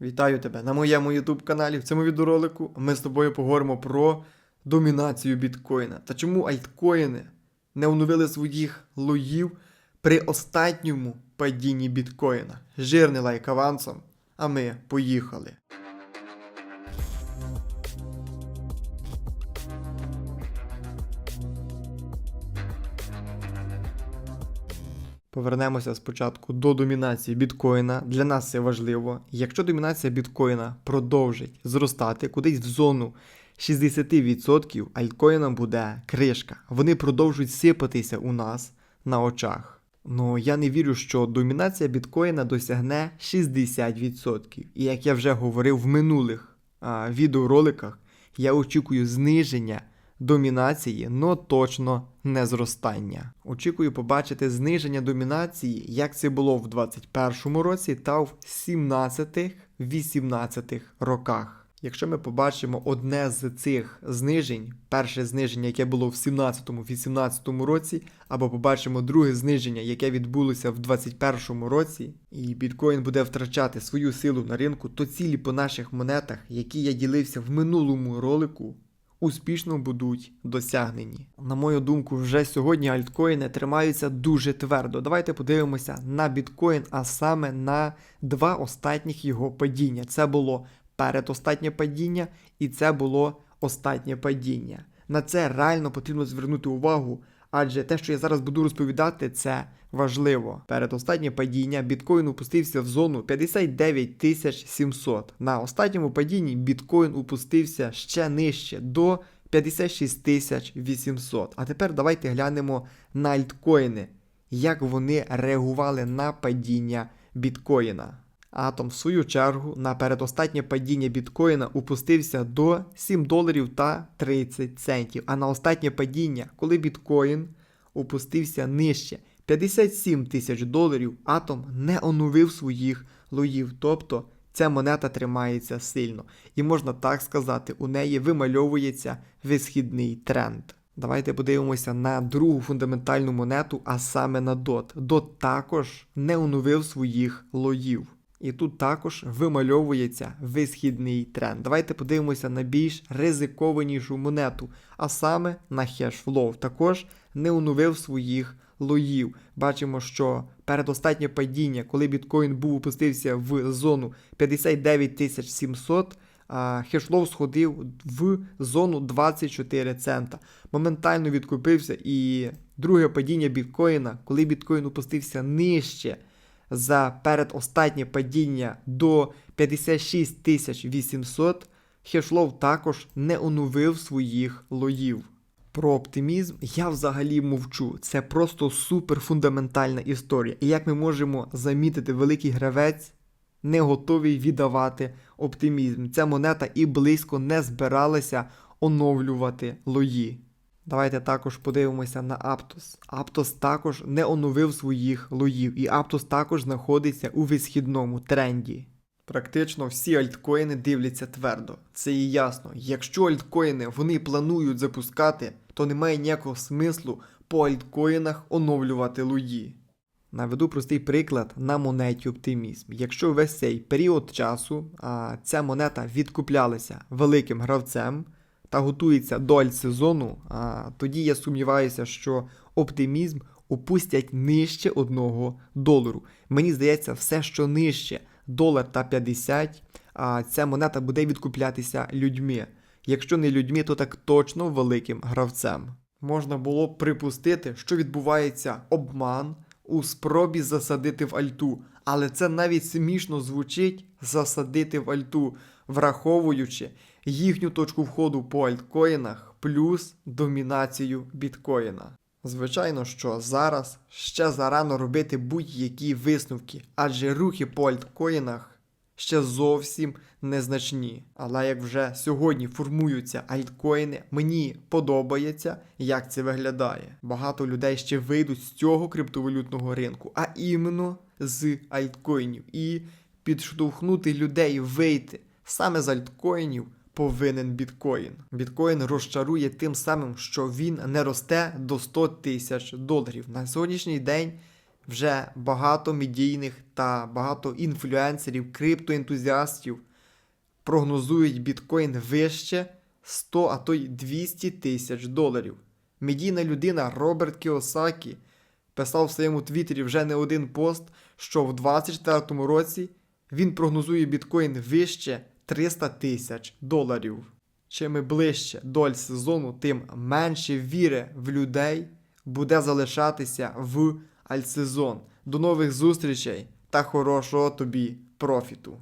Вітаю тебе на моєму YouTube каналі. В цьому відеоролику ми з тобою поговоримо про домінацію біткоїна та чому альткоїни не оновили своїх лоїв при останньому падінні біткоїна. Жирний лайк авансом, а ми поїхали. Повернемося спочатку до домінації біткоїна. Для нас це важливо. Якщо домінація біткоїна продовжить зростати кудись в зону 60%, альткоїнам буде кришка. Вони продовжують сипатися у нас на очах. Ну я не вірю, що домінація біткоїна досягне 60%. І як я вже говорив в минулих а, відеороликах, я очікую зниження домінації, но точно не зростання. Очікую побачити зниження домінації, як це було в 21 році та в 17-18 роках. Якщо ми побачимо одне з цих знижень, перше зниження, яке було в 17-18 році, або побачимо друге зниження, яке відбулося в 2021 році, і біткоін буде втрачати свою силу на ринку, то цілі по наших монетах, які я ділився в минулому ролику, успішно будуть досягнені. На мою думку, вже сьогодні альткоїни тримаються дуже твердо. Давайте подивимося на біткоін, а саме на два останніх його падіння. Це було передостатнє падіння, і це було останнє падіння. На це реально потрібно звернути увагу, адже те, що я зараз буду розповідати, це важливо. Передостаннє падіння біткоін опустився в зону 59 700. На останньому падінні біткоін опустився ще нижче до 56 800. А тепер давайте глянемо на альткоїни, як вони реагували на падіння біткоїна. Атом, в свою чергу, на передостатнє падіння біткоїна опустився до 7 доларів та 30 центів. А на останнє падіння, коли біткоін опустився нижче 57 тисяч доларів, атом не оновив своїх лоїв. Тобто ця монета тримається сильно. І можна так сказати, у неї вимальовується висхідний тренд. Давайте подивимося на другу фундаментальну монету, а саме на DOT. DOT також не оновив своїх лоїв. І тут також вимальовується висхідний тренд. Давайте подивимося на більш ризикованішу монету, а саме на Hashflow. Також не оновив своїх лоїв. Бачимо, що передостатнє падіння, коли біткоін був опустився в зону 59 700, а сходив в зону 24 цента. Моментально відкупився і друге падіння біткоїна, коли біткоін опустився нижче за передостатнє падіння до 56 800, Хешлов також не оновив своїх лоїв. Про оптимізм я взагалі мовчу. Це просто супер фундаментальна історія. І як ми можемо замітити, великий гравець не готовий віддавати оптимізм. Ця монета і близько не збиралася оновлювати лої. Давайте також подивимося на Aptos. Aptos також не оновив своїх лоїв, і Aptos також знаходиться у висхідному тренді. Практично всі альткоїни дивляться твердо. Це і ясно. Якщо альткоїни вони планують запускати, то немає ніякого смислу по альткоїнах оновлювати лої. Наведу простий приклад на монеті оптимізм. Якщо весь цей період часу а, ця монета відкуплялася великим гравцем та готується до альтсезону, тоді я сумніваюся, що оптимізм опустять нижче 1 долару. Мені здається, все, що нижче долар та 50, а ця монета буде відкуплятися людьми. Якщо не людьми, то так точно великим гравцем. Можна було б припустити, що відбувається обман у спробі засадити в альту, але це навіть смішно звучить засадити в альту, враховуючи їхню точку входу по альткоїнах плюс домінацію біткоїна. Звичайно, що зараз ще зарано робити будь-які висновки, адже рухи по альткоїнах ще зовсім незначні. Але як вже сьогодні формуються альткоїни, мені подобається, як це виглядає. Багато людей ще вийдуть з цього криптовалютного ринку, а іменно з альткоїнів. І підштовхнути людей вийти саме з альткоїнів повинен біткоін. Біткоін розчарує тим самим, що він не росте до 100 тисяч доларів. На сьогоднішній день Вже багато медійних та багато інфлюенсерів, криптоентузіастів прогнозують біткоін вище 100, а то й 200 тисяч доларів. Медійна людина Роберт Кіосакі писав в своєму твіттері вже не один пост, що в 2024 році він прогнозує біткоін вище 300 тисяч доларів. Чим ближче доль сезону, тим менше віри в людей буде залишатися в альтсезон. До нових зустрічей та хорошого тобі профіту!